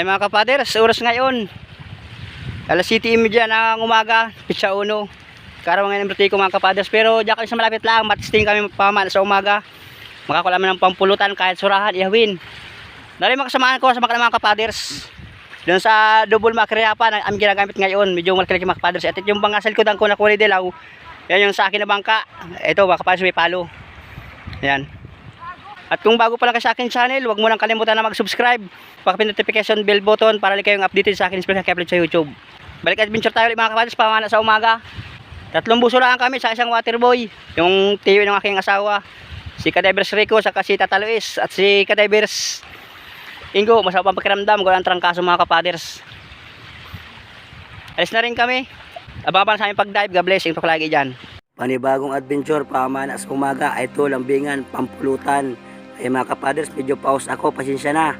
Ayan mga kapaders, oras ngayon. Alas 7.30 ng umaga, pitsa uno. Karawan ngayon ng bertiko mga kapaders. Pero diyan kami sa malapit lang, matisting kami paman sa umaga. Makakula naman ng pampulutan kahit surahan, ihawin. Dari mga kasamaan ko sa mga mga kapaders. Doon sa double makriapa na aming ginagamit ngayon, medyo malaki mga kapaders. At yung mga salikudan ko na kulay dilaw. Yan yung sa akin na bangka. Ito mga kapaders may palo. Yan. At kung bago pa lang ka sa akin channel, huwag mo nang kalimutan na mag-subscribe. Pakipin notification bell button para lagi kayong updated sa akin special upload sa YouTube. Balik adventure tayo ulit mga kapatis, pamana sa umaga. Tatlong buso lang kami sa isang waterboy. Yung tiyo ng aking asawa. Si Kadivers Rico, saka si Tata Luis, at si Kadivers Ingo. Masarap ang pakiramdam, gawa ang trangkaso mga kapaders. Alis na rin kami. Abangan pa sa aming pag-dive. God bless. Yung lagi dyan. Panibagong adventure, pamana sa umaga. Ito, lambingan, pampulutan. Ay mga kapaders, medyo pause ako, pasensya na.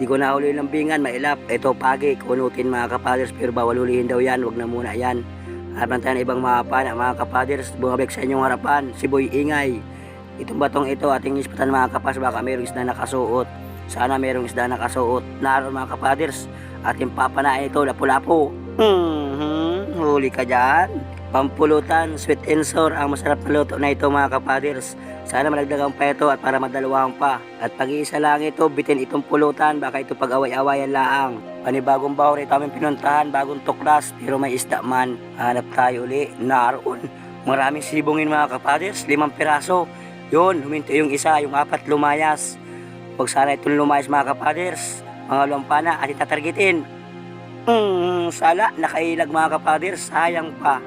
Di ko na uli lambingan, mailap. Ito, pagi, kunutin mga kapaders, pero bawal ulihin daw yan, wag na muna yan. Harapan tayo ng ibang mga pana, mga kapaders, bumabalik sa inyong harapan, si Boy Ingay. Itong batong ito, ating ispatan mga kapas, baka mayroong isda nakasuot. Sana mayroong isda nakasuot. Naroon mga kapaders, ating papanain ito, lapu-lapu. Hmm, huli ka dyan. Pampulutan, sweet and sour, ang masarap na luto na ito mga kapaders. Sana malagdagan pa ito at para madalawang pa. At pag-iisa lang ito, bitin itong pulutan, baka ito pag-away-awayan laang. Panibagong bahor ito aming pinuntahan, bagong tuklas, pero may isda man. Hanap tayo uli, naroon. Maraming sibungin mga kapaders, limang piraso. Yun, huminto yung isa, yung apat lumayas. Huwag sana itong lumayas mga kapaders. Mga lumpana at itatargetin. Hmm, sala, nakailag mga kapaders, sayang pa.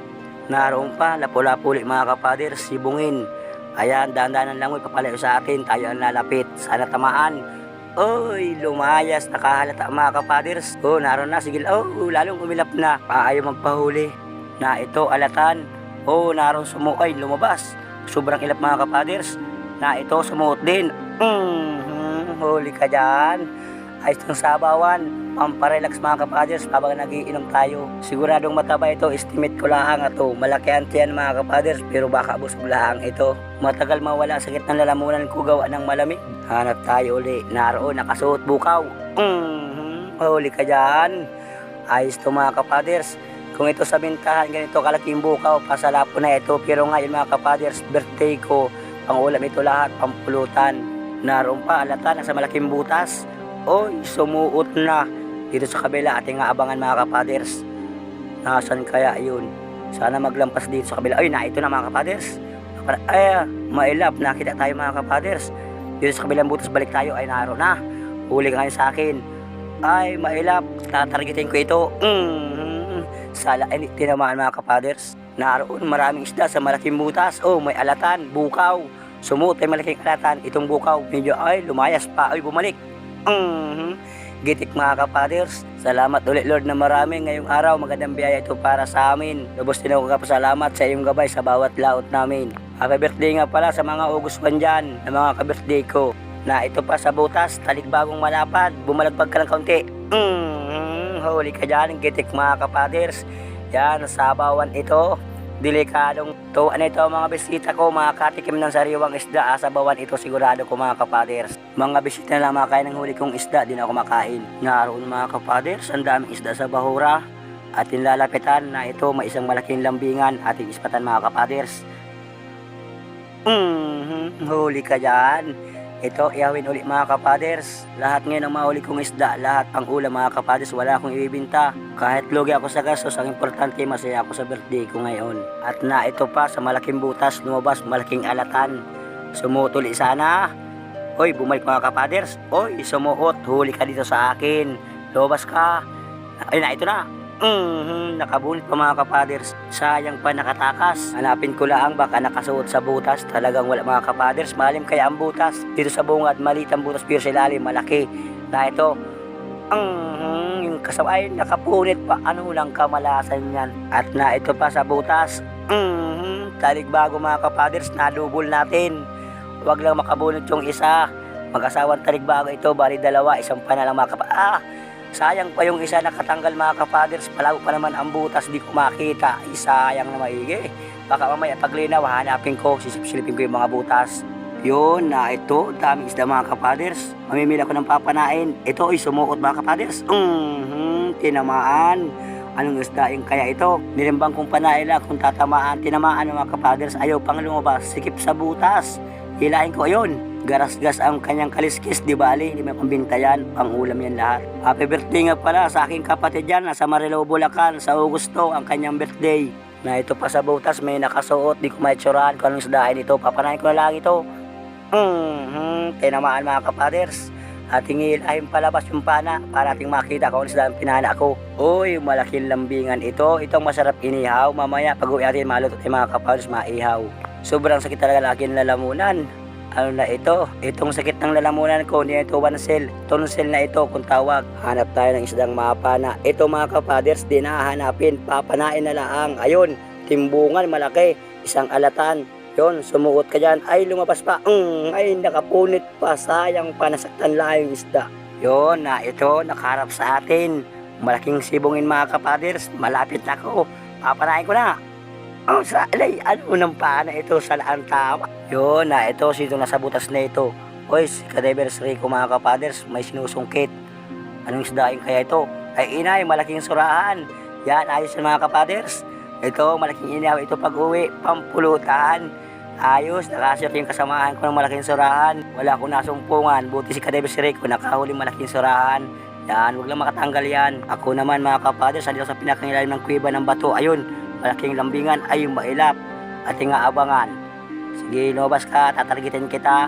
Naroon pa, lapu-lapu mga kapaders, sibungin. Ayan, dandanan lang ipapalayo sa atin, tayo ang lalapit. Sana tamaan. Oy, lumayas, nakahalata mga kapaders. Oh, naroon na, sige, oh, lalong umilap na. Paayo magpahuli. Na ito, alatan. Oh, naroon sumuoy, lumabas. Sobrang ilap mga kapaders. Na ito, sumuot din. Hmm, huli ka dyan. Ayos ng sabawan. Pamparelax mga kapaders habang nagiinom tayo. Siguradong mataba ito, estimate ko lang ito. Malaki ang tiyan mga kapaders pero baka busog lang ito. Matagal mawala sakit ng lalamunan ko gawa ng malamig. Hanap tayo uli. Naroon, nakasuot bukaw. Mm-hmm. Huli ka dyan. Ayos to mga kapaders. Kung ito sa bintahan, ganito kalaking bukaw, pasalapo na ito. Pero ngayon mga kapaders, birthday ko, pang ulam ito lahat, pampulutan. Naroon pa, alata, nasa malaking butas. Oy, sumuot na. Dito sa kabila, ating aabangan mga kapaders. Nasaan kaya yun? Sana maglampas dito sa kabila. Ay, na ito na mga kapaders. Ay, mailap. Nakita tayo mga kapaders. Dito sa kabilang butas, balik tayo. Ay, naroon na. Huli ngayon sa akin. Ay, mailap. Tatargetin ko ito. Mm, sala, ay, tinamaan mga kapaders. Naroon, maraming isda sa malaking butas. Oh, may alatan, bukaw. Sumut ay malaking alatan. Itong bukaw, medyo ay lumayas pa. Ay, bumalik. Mhm. Gitik mga kapaders. Salamat ulit Lord na marami ngayong araw. Magandang biyaya ito para sa amin. Lubos din ako kapasalamat sa iyong gabay sa bawat laot namin. Happy birthday nga pala sa mga August 1 dyan, na mga ka-birthday ko. Na ito pa sa butas, taligbagong malapad, bumalagpag ka ng kaunti. Mhm. Huli ka dyan, gitik mga kapaders. Yan, sabawan ito. Delikadong to. Ano ito mga bisita ko, mga katikim ng sariwang isda. Asabawan ito sigurado ko mga kapaders. Mga bisita na lang makain ng huli kong isda, di na ako makain. Naroon mga kapaders, ang daming isda sa bahura. Ating lalapitan na ito may isang malaking lambingan ating ispatan mga kapaders. Mhm, huli ka dyan. Ito, iawin ulit mga kapaders. Lahat ngayon ang mahuli kong isda, lahat pang ulam mga kapaders, wala akong ibibinta. Kahit lugi ako sa gastos, ang importante masaya ako sa birthday ko ngayon. At na ito pa sa malaking butas, lumabas malaking alatan. Sumutuli sana. Hoy, bumalik mga kapaders. Hoy, sumuot, huli ka dito sa akin. Lumabas ka. Ay na, ito na. Mhm, nakabunit pa mga kapaders. Sayang pa nakatakas. Hanapin ko lang baka nakasuot sa butas. Talagang wala mga kapaders. Malim kaya ang butas. Dito sa bungad, maliit ang butas pero sa ilalim malaki. Na ito, mhm, yung kasabay nakapunit pa. Ano lang kamalasan yan. At na ito pa sa butas. Mhm, talig bago mga kapaders, nadubol natin. Huwag lang makabunot yung isa. Mag-asawang talig bago ito, bali dalawa, isang pa na lang mga kapaders. Ah, Sayang pa yung isa nakatanggal mga kapaders. Palago pa naman ang butas, di ko makita. Ay, sayang na maigi. Baka mamaya paglinaw, hanapin ko, sisip-silipin ko yung mga butas. Yun na ito, daming isda mga kapaders. Mamimili ako ng papanain. Ito ay sumuot mga kapaders. Mhm, tinamaan. Anong isda yung kaya ito? Nilimbang kong panaila kung tatamaan, tinamaan ng mga kapaders. Ayaw pang lumabas, sikip sa butas. Hilahin ko yun. Garas-gas ang kanyang kaliskis, di bali, hindi may pambinta yan, pang ulam yan lahat. Happy birthday nga pala sa aking kapatid yan, nasa Marilao, Bulacan, sa Augusto, ang kanyang birthday. Na ito pa sa butas, may nakasuot, di ko maitsurahan kung anong isdahin ito, papanahin ko na lang ito. Hmm, tinamaan mga kapaders. Ating ilahin palabas yung pana para ating makita kung isda ang pinana ko. Uy, malaking lambingan ito. Itong masarap inihaw. Mamaya pag uwi natin maluto tayo mga kapaders, maihaw. Sobrang sakit talaga lagi ng lalamunan. Ano na ito? Itong sakit ng lalamunan ko, hindi ito one cell. Tonsil na ito kung tawag. Hanap tayo ng isdang mapana. Ito mga kapaders, di na hanapin. Papanain na lang. Ayun, timbungan malaki. Isang alatan. Yon, sumuot ka dyan. Ay, lumabas pa. Mm, ay, nakapunit pa. Sayang pa, nasaktan lang yung isda. Yon, na ito, nakaharap sa atin. Malaking sibungin mga kapaders. Malapit na ako. Papanain ko na. Oh, sa alay, ano nang paana ito sa laan tama? Yon, na ito, sino nasa butas na ito? Oy, si Kadevers Rico mga kapaders, may sinusungkit. Anong isda yung kaya ito? Ay inay, malaking surahan. Yan, ayos na mga kapaders. Ito, malaking inaw. Ito pag-uwi, pampulutan. Ayos, nakasir yung kasamahan ko ng malaking surahan. Wala akong nasumpungan. Buti si Kadebes Rico, nakahuli malaking surahan. Yan, huwag lang makatanggal yan. Ako naman mga kapaders, andito sa pinakangilalim ng kuweba ng bato. Ayun, malaking lambingan ay yung mailap. Ating aabangan. Sige, lumabas ka, tatargetin kita.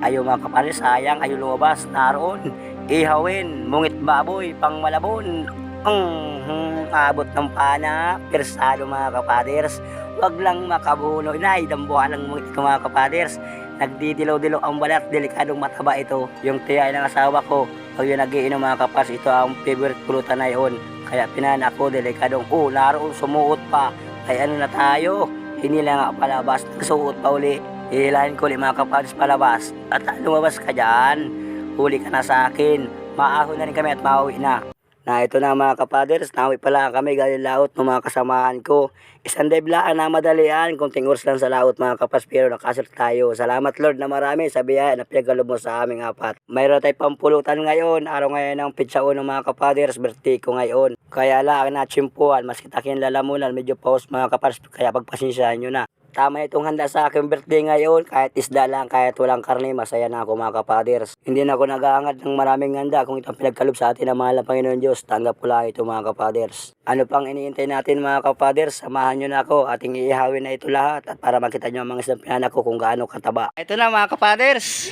Ayaw mga kapaders, sayang, ayaw lumabas. Naroon, ihawin, mungit baboy, pang malabon. Mm, abot ng pana, persado mga kapaders. Wag lang makabuno. Inay, dambuhan lang mungit ko mga kapaders. Nagdidilaw-dilaw ang balat, delikadong mataba ito. Yung tiyay ng asawa ko, pag yun nagiinom mga kapas, ito ang favorite pulutan na yun. Kaya pinana ko, delikadong, oh, naroon sumuot pa. Ay ano na tayo, hindi lang nga palabas, nagsuot pa uli. Hihilahin ko ulit mga kapaders palabas. At lumabas ka dyan, huli ka na sa akin. Maahon na rin kami at mauwi na. Na ito na mga kapaders, nawi pala kami galing laot ng mga kasamahan ko. Isang deblaan na madalian, kunting oras lang sa laot mga kapas, pero nakasal tayo. Salamat Lord na marami sa biyaya na pinagalob mo sa aming apat. Mayroon tayo pampulutan ngayon, araw ngayon ng pitsa ng mga kapaders, birthday ko ngayon. Kaya lang na chimpuan, mas kitakin lalamunan, medyo pause mga kapaders, kaya pagpasensyahan nyo na. Tama itong handa sa aking birthday ngayon, kahit isda lang, kahit walang karne, masaya na ako mga kapaders. Hindi na ako nag-aangad ng maraming handa kung itong pinagkalob sa atin ng mahal ng Panginoon Diyos. Tanggap ko lang ito mga kapaders. Ano pang iniintay natin mga kapaders? Samahan nyo na ako, ating iihawin na ito lahat at para makita nyo ang mga isdang pinana ko kung gaano kataba. Ito na mga kapaders,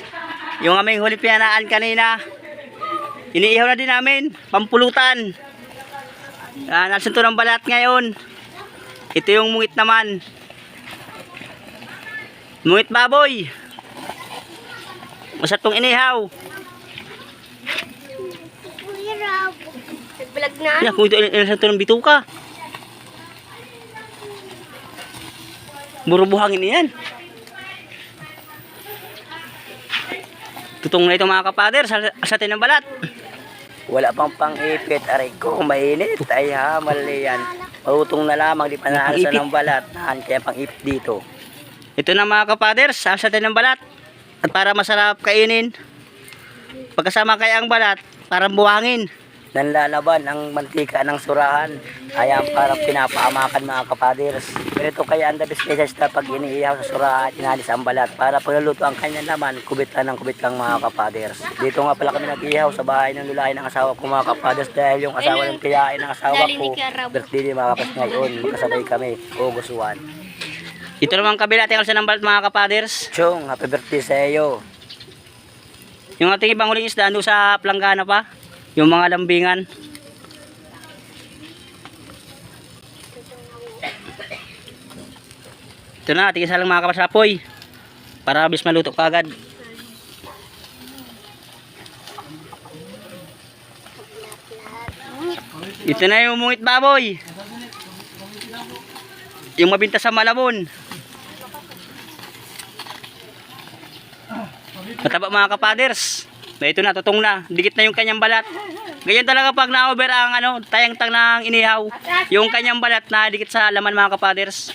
yung aming huli pinanaan kanina. Iniihaw na din namin, pampulutan. Ah, nasun to ng balat ngayon. Ito yung mungit naman. Mungit baboy. Masarap tong inihaw. Nag-vlog na? Ya, kung ito ilan to ng bituka. Burubuhangin yan. Tutong na ito mga kapader sa, sa atin ng balat. Wala pang pang-ipit. Aray ko, mainit. Ay ha, mali yan. Marutong na lamang, di pa ng balat. Nahan kaya pang-ipit dito. Ito na mga kapader, sa atin ng balat. At para masarap kainin. Pagkasama kaya ang balat, parang buhangin. Nanlalaban ang mantika ng surahan. Kaya parang pinapaamakan mga kapaders. Pero ito kaya ang the best cases na pag iniihaw sa surahan, inalis ang balat. Para pagluluto ang kanya naman, kubit lang ng kubit lang mga kapaders. Dito nga pala kami nag-ihaw sa bahay ng lulahi ng asawa ko mga kapaders. Dahil yung asawa ng tiyain ng asawa ko, birthday din mga kapaders ngayon. Kasabay kami, August 1. Ito naman kabila, tinggal sa ng balat mga kapaders. Chong, happy birthday sa iyo. Yung ating ibang huling isda, doon sa planggana pa. Yung mga lambingan. Ito na, tigisa lang mga kapasapoy. Para mabilis maluto kagad. Ito na yung mungit baboy. Yung mabinta sa Malabon. Mataba mga kapaders. Na ito na, tutong na. Dikit na yung kanyang balat. Ganyan talaga pag na-over ang ano, tayang-tang ng inihaw. Yung kanyang balat na dikit sa laman mga kapaders.